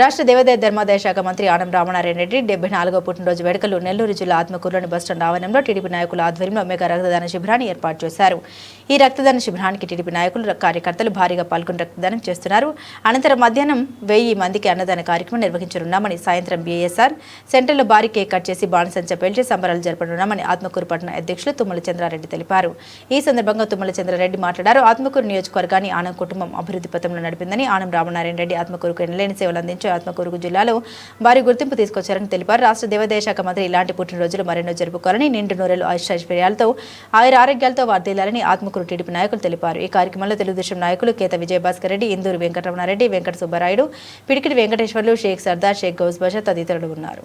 రాష్ట్ర దేవాదాయ ధర్మాదాయ శాఖ మంత్రి ఆనం రామనారాయణ రెడ్డి డెబ్బై నాలుగో పుట్టినరోజు వేడుకలు నెల్లూరు జిల్లా ఆత్మకూరులోని బస్టాండ్ ఆవరణంలో టీడీపీ నాయకుల ఆధ్వర్యంలో మెగా రక్తదాన శిబిరాన్ని ఏర్పాటు చేశారు. ఈ రక్తదాన శిబిరానికి టీడీపీ నాయకులు కార్యకర్తలు భారీగా పాల్గొని రక్తదానం చేస్తున్నారు. అనంతరం మధ్యాహ్నం వెయ్యి మందికి అన్నదాన కార్యక్రమం నిర్వహించనున్నామని సాయంత్రం బీఎస్ఆర్ సెంటర్లో భారీ కేక్ కట్ చేసి బాణసంచ పేల్చి సంబరాలు జరపనున్నామని ఆత్మకూరు పట్టణ అధ్యక్షులు తుమ్మల చంద్రారెడ్డి తెలిపారు. ఈ సందర్భంగా తుమ్మల చంద్రారెడ్డి మాట్లాడారు. ఆత్మకూరు నియోజకవర్గాన్ని ఆనం కుటుంబం అభివృద్ధి పథంలో నడిపిందని ఆనం రామనారాయణ రెడ్డి ఆత్మకూరుకు ఎనలేని సేవలు అందించారు. ఆత్మకూరు జిల్లాలో భారీ గుర్తింపు తీసుకొచ్చారని తెలిపారు. రాష్ట్ర దేవాదాయ శాఖ మంత్రి ఇలాంటి పుట్టినరోజులు మరెన్నో జరుపుకోవాలని నిండు నూరెలు ఐశ్వర్యాలతో ఆయుర ఆరోగ్యాలతో వర్ధిల్లాలని ఆత్మకూరు టీడీపీ నాయకులు తెలిపారు. ఈ కార్యక్రమంలో తెలుగుదేశం నాయకులు కేత విజయభాస్కర్ రెడ్డి ఇందూరు వెంకటరమణారెడ్డి వెంకట సుబ్బారాయుడు పిడికిడి వెంకటేశ్వర్లు షేక్ సర్దార్ షేక్ గౌస్ బాషా తదితరులు ఉన్నారు.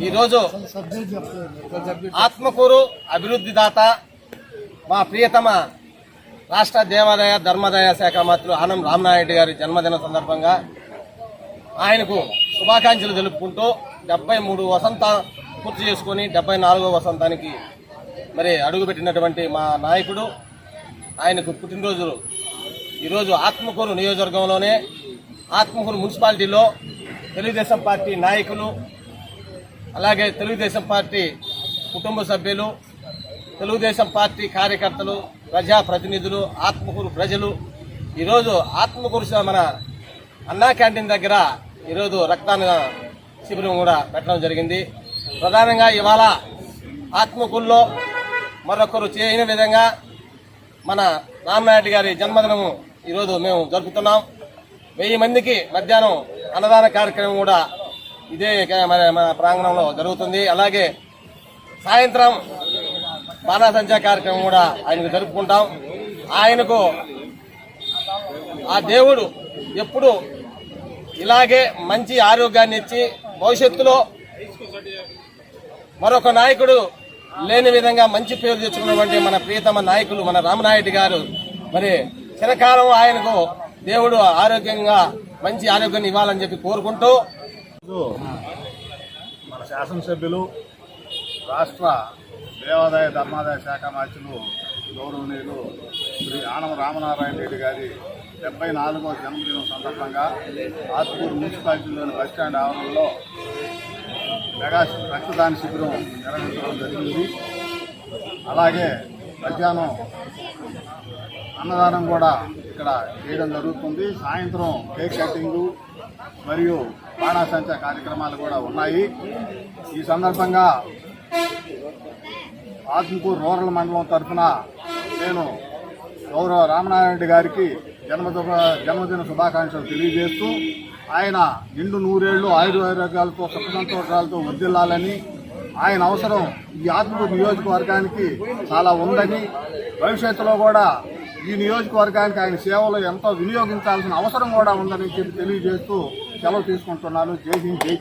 ఈరోజు ఆత్మకూరు అభివృద్ధి దాత మా ప్రియతమ రాష్ట్ర దేవాదాయ ధర్మాదాయ శాఖ మంత్రులు ఆనం రామనాయుడు గారి జన్మదిన సందర్భంగా ఆయనకు శుభాకాంక్షలు తెలుపుకుంటూ డెబ్బై మూడు వసంత పూర్తి చేసుకుని డెబ్బై నాలుగో వసంతానికి మరి అడుగుపెట్టినటువంటి మా నాయకుడు ఆయనకు పుట్టినరోజు. ఈరోజు ఆత్మకూరు నియోజకవర్గంలోనే ఆత్మకూరు మున్సిపాలిటీలో తెలుగుదేశం పార్టీ నాయకులు అలాగే తెలుగుదేశం పార్టీ కుటుంబ సభ్యులు తెలుగుదేశం పార్టీ కార్యకర్తలు ప్రజాప్రతినిధులు ఆత్మకూరు ప్రజలు ఈరోజు ఆత్మకూరు మన అన్నా క్యాంటీన్ దగ్గర ఈరోజు రక్తాన శిబిరం కూడా పెట్టడం జరిగింది. ప్రధానంగా ఇవాళ ఆత్మకూరులో మరొకరు చేయని విధంగా మన రామ్నాయుడు గారి జన్మదినము ఈరోజు మేము జరుపుతున్నాం. వెయ్యి మందికి మధ్యాహ్నం అన్నదాన కార్యక్రమం కూడా ఇదే మన మన ప్రాంగణంలో జరుగుతుంది. అలాగే సాయంత్రం బాణాసంచా కార్యక్రమం కూడా ఆయనకు జరుపుకుంటాం. ఆయనకు ఆ దేవుడు ఎప్పుడు ఇలాగే మంచి ఆరోగ్యాన్ని ఇచ్చి భవిష్యత్తులో మరొక నాయకుడు లేని విధంగా మంచి పేరు తెచ్చుకున్నటువంటి మన ప్రియతమ నాయకులు మన రామనాయుడు గారు. మరి చిరకాలం ఆయనకు దేవుడు ఆరోగ్యంగా మంచి ఆరోగ్యాన్ని ఇవ్వాలని చెప్పి కోరుకుంటూ మన శాసనసభ్యులు రాష్ట్ర దేవాదాయ ధర్మాదాయ శాఖ మంత్రులు గౌరవనీయులు శ్రీ ఆనవ రామనారాయణ రెడ్డి గారి డెబ్బై నాలుగవ జన్మదినం సందర్భంగా ఆత్మూరు మున్సిపాలిటీలోని బస్టాండ్ ఆవరణలో మెగా రక్తదాన శిబిరం నిర్వహించడం జరిగింది. అలాగే మధ్యాహ్నం అన్నదానం కూడా ఇక్కడ చేయడం జరుగుతుంది. సాయంత్రం కేక్ కటింగు మరియు బాణాసంచ కార్యక్రమాలు కూడా ఉన్నాయి. ఈ సందర్భంగా ఆత్మకూరు రూరల్ మండలం తరఫున నేను గౌరవ రామనారాయణ గారికి జన్మదిన జన్మదిన శుభాకాంక్షలు తెలియజేస్తూ ఆయన నిండు నూరేళ్ళు ఆయుర్వేదాలతో సుఖ వృద్ధిల్లాలని వర్దిల్లాలని ఆయన అవసరం ఈ ఆత్మకూరు నియోజకవర్గానికి చాలా ఉందని భవిష్యత్తులో కూడా ఈ నియోజకవర్గానికి ఆయన సేవలు ఎంతో వినియోగించాల్సిన అవసరం కూడా ఉందని చెప్పి తెలియజేస్తూ సెలవు తీసుకుంటున్నాను. జై హింద్ జై